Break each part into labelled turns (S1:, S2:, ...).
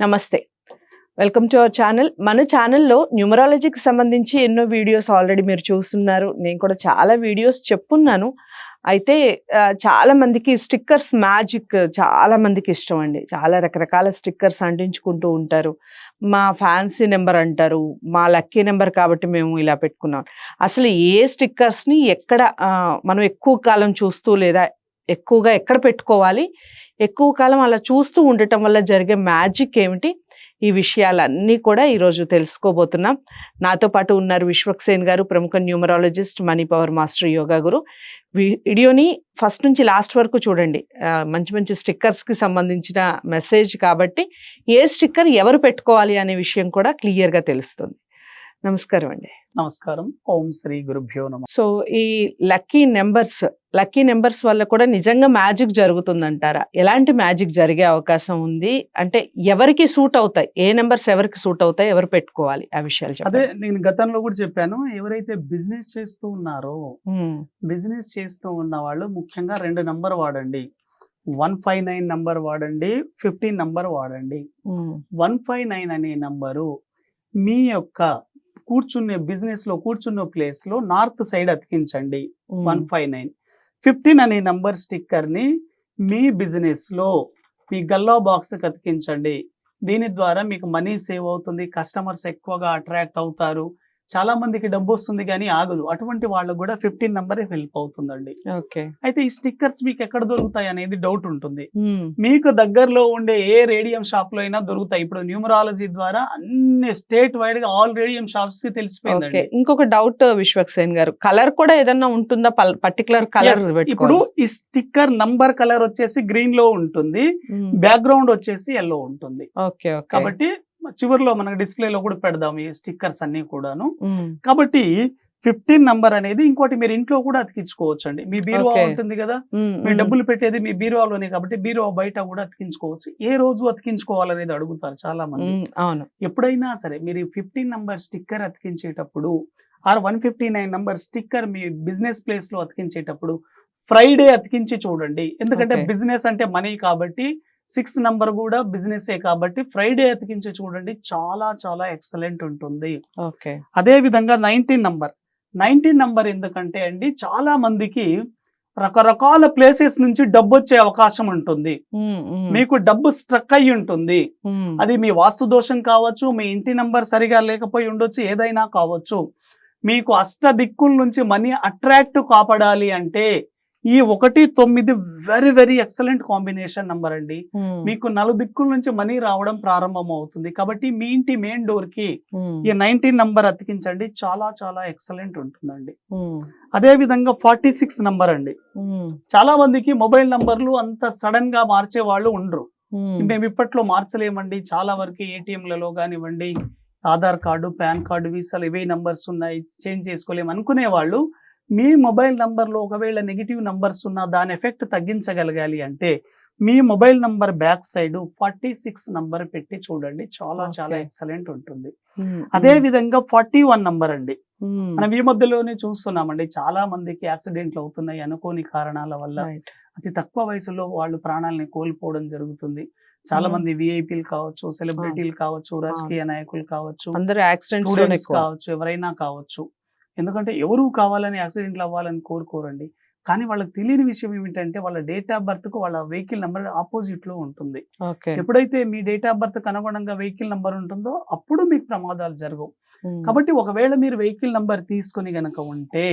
S1: నమస్తే. Welcome to our channel మన ఛానల్లో న్యూమరాలజీకి సంబంధించి ఎన్నో వీడియోస్ ఆల్రెడీ మీరు చూస్తున్నారు. నేను కూడా చాలా వీడియోస్ చెప్పున్నాను. అయితే చాలామందికి చాలా మందికి స్టిక్కర్స్ మ్యాజిక్ చాలా మందికి ఇష్టం అండి. చాలా రకరకాల స్టిక్కర్స్ అంటించుకుంటూ ఉంటారు. మా ఫ్యాన్సీ నెంబర్ అంటారు. మా లక్కీ నెంబర్ కాబట్టి మేము ఇలా పెట్టుకున్నాం. అసలు ఏ స్టిక్కర్స్ని ఎక్కడ మనం ఎక్కువ కాలం చూస్తూ లేదా ఎక్కువగా ఎక్కడ పెట్టుకోవాలి? ఎక్కువ కాలం అలా చూస్తూ ఉండటం వల్ల జరిగే మ్యాజిక్ ఏమిటి? ఈ విషయాలన్నీ కూడా ఈరోజు తెలుసుకోబోతున్నాం. నాతో పాటు ఉన్నారు విశ్వక్సేన్ గారు ప్రముఖ numerologist money power master yoga guru. వీడియోని ఫస్ట్ నుంచి లాస్ట్ వరకు చూడండి. మంచి మంచి స్టిక్కర్స్కి సంబంధించిన మెసేజ్ కాబట్టి ఏ స్టిక్కర్ ఎవరు పెట్టుకోవాలి అనే విషయం కూడా క్లియర్గా తెలుస్తుంది. నమస్కారం అండి.
S2: నమస్కారం. ఓం శ్రీ గురుభ్యో నమ.
S1: సో ఈ లక్కీ నెంబర్స్ లక్కీ నెంబర్స్ వల్ల కూడా నిజంగా మ్యాజిక్ జరుగుతుందంటారా? ఎలాంటి మ్యాజిక్ జరిగే అవకాశం ఉంది? అంటే ఎవరికి సూట్ అవుతాయి? ఏ నెంబర్స్ ఎవరికి సూట్ అవుతాయి? ఎవరు పెట్టుకోవాలి? ఆ విషయాలు
S2: అదే నేను గతంలో కూడా చెప్పాను. ఎవరైతే బిజినెస్ చేస్తూ ఉన్నారో బిజినెస్ చేస్తూ ఉన్న వాళ్ళు ముఖ్యంగా రెండు నంబర్ వాడండి. వన్ ఫైవ్ నైన్ నంబర్ వాడండి. ఫిఫ్టీన్ నంబర్ వాడండి. వన్ ఫైవ్ నైన్ అనే నంబరు మీ యొక్క కూర్చునే బిజినెస్లో కూర్చున్న ప్లేస్లో నార్త్ సైడ్ అతికించండి. వన్ ఫైవ్ నైన్ ఫిఫ్టీన్ అనే నంబర్ స్టిక్కర్ని మీ బిజినెస్లో మీ గల్లా బాక్స్ అతికించండి. దీని ద్వారా మీకు మనీ సేవ్ అవుతుంది కస్టమర్స్ ఎక్కువగా అట్రాక్ట్ అవుతారు. చాలా మందికి డబ్బు వస్తుంది కానీ ఆగదు. అటువంటి వాళ్ళకు కూడా ఫిఫ్టీన్ నంబర్ హెల్ప్ అవుతుందండి.
S1: ఓకే.
S2: అయితే ఈ స్టిక్కర్స్ మీకు ఎక్కడ దొరుకుతాయి అనేది డౌట్ ఉంటుంది. మీకు దగ్గరలో ఉండే ఏ రేడియం షాప్లో అయినా దొరుకుతాయి. ఇప్పుడు న్యూమరాలజీ ద్వారా అన్ని స్టేట్ వైడ్గా ఆల్ రేడియం షాప్స్కి
S1: ఓకే.
S2: తెలిసిపోయిందండి
S1: ఇంకొక డౌట్ విశ్వక్సేన్ గారు. కలర్ కూడా ఏదన్నా ఉంటుందా? పర్టికులర్ కలర్
S2: ఇప్పుడు ఈ స్టిక్కర్ నంబర్ కలర్ వచ్చేసి గ్రీన్లో ఉంటుంది. బ్యాక్గ్రౌండ్ వచ్చేసి ఎల్లో ఉంటుంది.
S1: ఓకే.
S2: కాబట్టి చివరిలో మనకి డిస్ప్లే లో కూడా పెడదాం ఈ స్టిక్కర్స్ అన్ని కూడాను. కాబట్టి ఫిఫ్టీన్ నంబర్ అనేది ఇంకోటి మీరు ఇంట్లో కూడా అతికించుకోవచ్చు అండి మీ బీరువా. ఉంటుంది కదా మీ డబ్బులు పెట్టేది మీ బీరువాలోనే కాబట్టి బీరువా బయట కూడా అతికించుకోవచ్చు. ఏ రోజు అతికించుకోవాలనేది అడుగుతారు చాలా మంది
S1: అవును.
S2: ఎప్పుడైనా సరే మీరు fifteen number sticker అతికించేటప్పుడు or one fifty nine number sticker me business ప్లేస్లో అతికించేటప్పుడు ఫ్రైడే అతికించి చూడండి. ఎందుకంటే. బిజినెస్ అంటే మనీ కాబట్టి సిక్స్ నంబర్ కూడా బిజినెస్ కాబట్టి ఫ్రైడే అతికించి చూడండి చాలా చాలా ఎక్సలెంట్ ఉంటుంది.
S1: ఓకే.
S2: అదే విధంగా నైన్టీన్ నంబర్. నైన్టీన్ నంబర్ ఎందుకంటే అండి చాలా మందికి రకరకాల ప్లేసెస్ నుంచి డబ్బు వచ్చే అవకాశం ఉంటుంది. మీకు డబ్బు స్ట్రక్ అయి ఉంటుంది. అది మీ వాస్తు దోషం కావచ్చు మీ ఇంటి నంబర్ సరిగా లేకపోయి ఉండొచ్చు ఏదైనా కావచ్చు. మీకు అష్ట దిక్కుల నుంచి మనీ అట్రాక్ట్ కాపాడాలి అంటే ఈ ఒకటి తొమ్మిది very very excellent combination number అండి.
S1: ఉమ్,
S2: మీకు నలు దిక్కుల నుంచి మనీ రావడం ప్రారంభం అవుతుంది. కాబట్టి మీ ఇంటి మెయిన్ డోర్కి
S1: ఉమ్,
S2: ఈ నైన్టీన్ నంబర్ అతికించండి. చాలా చాలా ఎక్సలెంట్ ఉంటుందండి.
S1: ఉమ్,
S2: అదే విధంగా ఫార్టీ సిక్స్ నంబర్ అండి చాలా మందికి మొబైల్ నంబర్లు అంత సడన్గా మార్చే వాళ్ళు ఉండరు. మేము ఇప్పట్లో మార్చలేమండి. చాలా వరకు ఏటీఎంలలో కానివ్వండి ఆధార్ కార్డు పాన్ కార్డు వీసాలు ఇవే నంబర్స్ ఉన్నాయి. చేంజ్ చేసుకోలేము అనుకునే వాళ్ళు మీ మొబైల్ నంబర్లో ఒకవేళ నెగిటివ్ నంబర్స్ ఉన్నా దాని ఎఫెక్ట్ తగ్గించగలగాలి అంటే మీ mobile number back side forty six number పెట్టి చూడండి. చాలా చాలా. ఎక్సలెంట్ ఉంటుంది. అదే విధంగా ఫార్టీ వన్ నంబర్ అండి. మనం ఈ మధ్యలోనే చూస్తున్నామండి. చాలా మందికి యాక్సిడెంట్లు అవుతున్నాయి అనుకోని కారణాల వల్ల. అతి తక్కువ వయసులో వాళ్ళు ప్రాణాలని కోల్పోవడం జరుగుతుంది. చాలా. మంది విఐపీలు కావచ్చు సెలబ్రిటీలు కావచ్చు రాజకీయ నాయకులు కావచ్చు కావచ్చు ఎవరైనా కావచ్చు. ఎందుకంటే ఎవరు కావాలని యాక్సిడెంట్లు అవ్వాలని కోరుకోరండి. కానీ వాళ్ళకి తెలియని విషయం ఏమిటంటే వాళ్ళ డేట్ ఆఫ్ బర్త్కు వాళ్ళ వెహికల్ నెంబర్ ఆపోజిట్లో ఉంటుంది ఎప్పుడైతే మీ డేట్ ఆఫ్ బర్త్ అనుగుణంగా వెహికల్ నెంబర్ ఉంటుందో అప్పుడు మీకు ప్రమాదాలు జరగవు. కాబట్టి ఒకవేళ మీరు వెహికల్ నంబర్ తీసుకొని గనక ఉంటే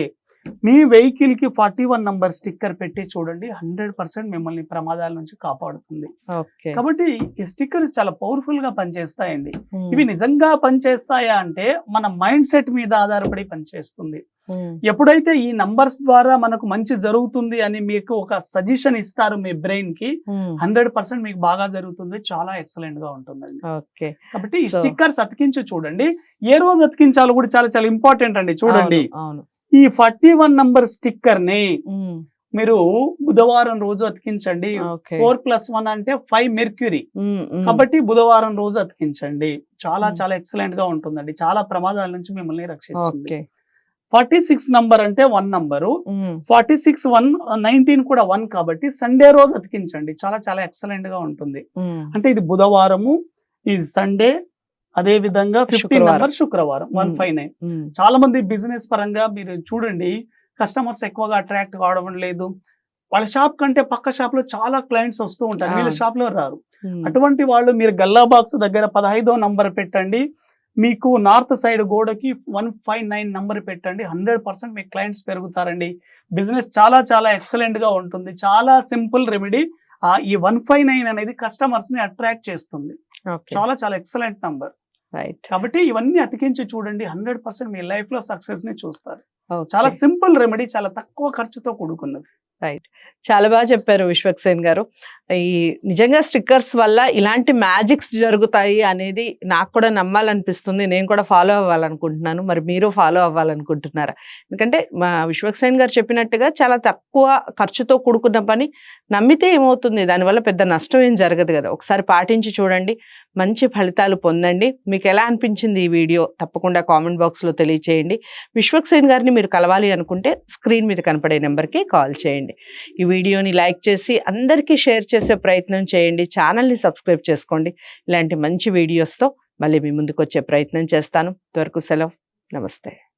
S2: మీ వెహికల్కి ఫార్టీ వన్ నంబర్ స్టిక్కర్ పెట్టి చూడండి హండ్రెడ్ పర్సెంట్ మిమ్మల్ని ప్రమాదాల నుంచి కాపాడుతుంది. కాబట్టి ఈ స్టిక్కర్స్ చాలా పవర్ఫుల్గా పనిచేస్తాయండి ఇవి నిజంగా పనిచేస్తాయా అంటే మన మైండ్ సెట్ మీద ఆధారపడి పనిచేస్తుంది. ఎప్పుడైతే ఈ నంబర్స్ ద్వారా మనకు మంచి జరుగుతుంది అని మీకు ఒక సజెషన్ ఇస్తారు మీ
S1: బ్రెయిన్కి
S2: హండ్రెడ్ పర్సెంట్ మీకు బాగా జరుగుతుంది చాలా ఎక్సలెంట్గా ఉంటుందండి.
S1: ఓకే.
S2: కాబట్టి ఈ స్టిక్కర్స్ అతికించి చూడండి. ఏ రోజు అతికించాలో కూడా చాలా చాలా ఇంపార్టెంట్ అండి చూడండి.
S1: అవును.
S2: ఈ ఫార్టీ వన్ నంబర్
S1: స్టిక్కర్ని
S2: మీరు బుధవారం రోజు అతికించండి. ఫోర్ ప్లస్ వన్ అంటే ఫైవ్ మెర్క్యూరీ. కాబట్టి బుధవారం రోజు అతికించండి. చాలా. చాలా ఎక్సలెంట్గా ఉంటుందండి. చాలా ప్రమాదాల నుంచి మిమ్మల్ని రక్షిస్తుంది. ఫార్టీ సిక్స్ నంబర్ అంటే one number. Forty six one nineteen కూడా వన్ కాబట్టి సండే రోజు అతికించండి. చాలా చాలా ఎక్సలెంట్గా ఉంటుంది అంటే ఇది బుధవారము ఈ సండే అదే విధంగా ఫిఫ్టీన్. నంబర్ శుక్రవారం వన్. Five nine. చాలా మంది బిజినెస్ పరంగా మీరు చూడండి కస్టమర్స్ ఎక్కువగా అట్రాక్ట్ కావడం లేదు. వాళ్ళ షాప్ కంటే పక్క షాప్లో చాలా క్లయింట్స్ వస్తూ ఉంటారు. వీళ్ళ షాప్లో రారు అటువంటి వాళ్ళు మీరు గల్లా బాక్స్ దగ్గర పదహైదో నంబర్ పెట్టండి మీకు నార్త్ సైడ్ గోడకి వన్ ఫైవ్ నైన్ నంబర్ పెట్టండి హండ్రెడ్ పర్సెంట్ మీ క్లయింట్స్ పెరుగుతారండి. బిజినెస్ చాలా చాలా ఎక్సలెంట్గా ఉంటుంది. చాలా సింపుల్ రెమెడీ. ఈ వన్ ఫైవ్ నైన్ అనేది కస్టమర్స్ని అట్రాక్ట్ చేస్తుంది. చాలా చాలా ఎక్సలెంట్ నంబర్.
S1: రైట్
S2: కాబట్టి ఇవన్నీ అతికించి చూడండి హండ్రెడ్ పర్సెంట్ మీ లైఫ్లో సక్సెస్ని చూస్తారు. చాలా సింపుల్ రెమెడీ చాలా తక్కువ ఖర్చుతో కూడుకున్నది.
S1: చాలా బాగా చెప్పారు విశ్వక్సేన్ గారు. ఈ నిజంగా స్టిక్కర్స్ వల్ల ఇలాంటి మ్యాజిక్స్ జరుగుతాయి అనేది నాకు కూడా నమ్మాలనిపిస్తుంది. నేను కూడా ఫాలో అవ్వాలనుకుంటున్నాను. మరి మీరు ఫాలో అవ్వాలనుకుంటున్నారా? ఎందుకంటే మా విశ్వక్సేన్ గారు చెప్పినట్టుగా చాలా తక్కువ ఖర్చుతో కూడుకున్న పని నమ్మితే ఏమవుతుంది? దానివల్ల పెద్ద నష్టం ఏం జరగదు కదా. ఒకసారి పాటించి చూడండి. మంచి ఫలితాలు పొందండి. మీకు ఎలా అనిపించింది ఈ వీడియో? తప్పకుండా కామెంట్ బాక్స్లో తెలియచేయండి. విశ్వక్సేన్ గారిని మీరు కలవాలి అనుకుంటే స్క్రీన్ మీద కనపడే నెంబర్కి కాల్ చేయండి. ఈ వీడియోని లైక్ చేసి అందరికీ షేర్ చేసే ప్రయత్నం చేయండి ఛానల్ని సబ్స్క్రైబ్ చేసుకోండి. ఇలాంటి మంచి వీడియోస్తో మళ్ళీ మీ ముందుకు వచ్చే ప్రయత్నం చేస్తాను. ఇంతవరకు సెలవు. నమస్తే.